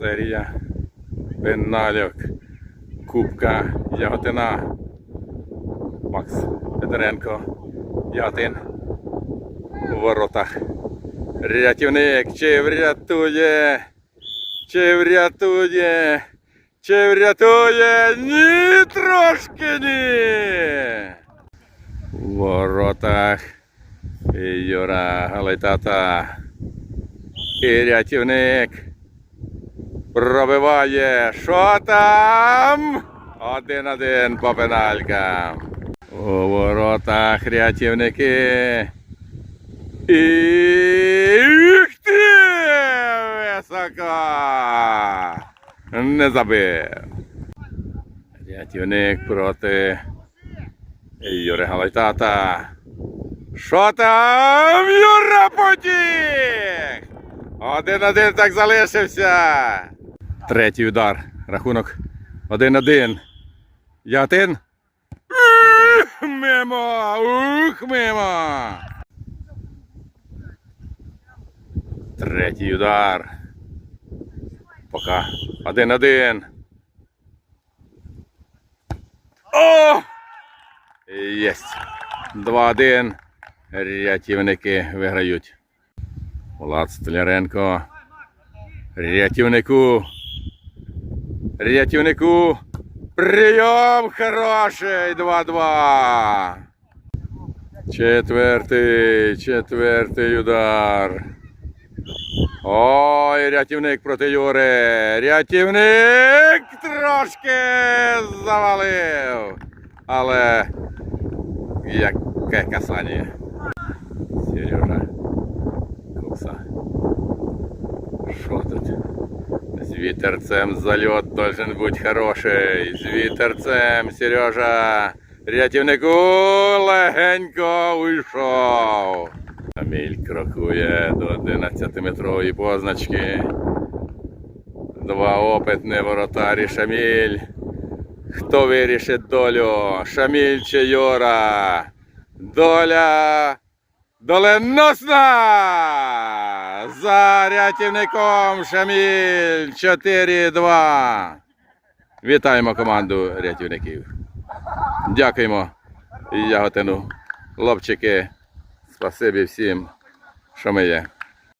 серія пенальок Кубка Яготина. Макс Федоренко. Яготин у воротах. Рятівник чи врятує? Чи врятує? Чи врятує? Ні, трошки ні. У воротах Юра Галайтата. І рятівник пробиває. Що там? Один-один по пеналькам. У воротах рятівники. І Ух ти! Високо! Не забив. Рятівник проти Юри Галайтата. Що там? Юра потіг! Один-один так залишився. Третій удар. Рахунок. Один-один. Ятин. Ух, Мимо! Ух, мимо! Третій удар. Пока. Один-один. О! Єсть. 2-1. Рятівники виграють. Влад Столяренко. Рятівнику. Рятівнику. Прийом хороший. 2-2. Четвертий. Четвертий удар. Ой, рятівник проти Юри. Рятівник трошки завалив. Але яке касання. Сережа. Кокса. Що тут? З вітерцем зальот должен бути хороший. З вітерцем, Сережа. Рятівнику легенько уйшов. Аміль крокує до 11-метрової позначки. Два опитні воротарі Шаміль. Хто вирішить долю? Шаміль чи Йора? Доля доленосна! За рятівником Шаміль 4-2. Вітаємо команду рятівників. Дякуємо Яготину. Хлопчики. Спасибі всім, що ми є.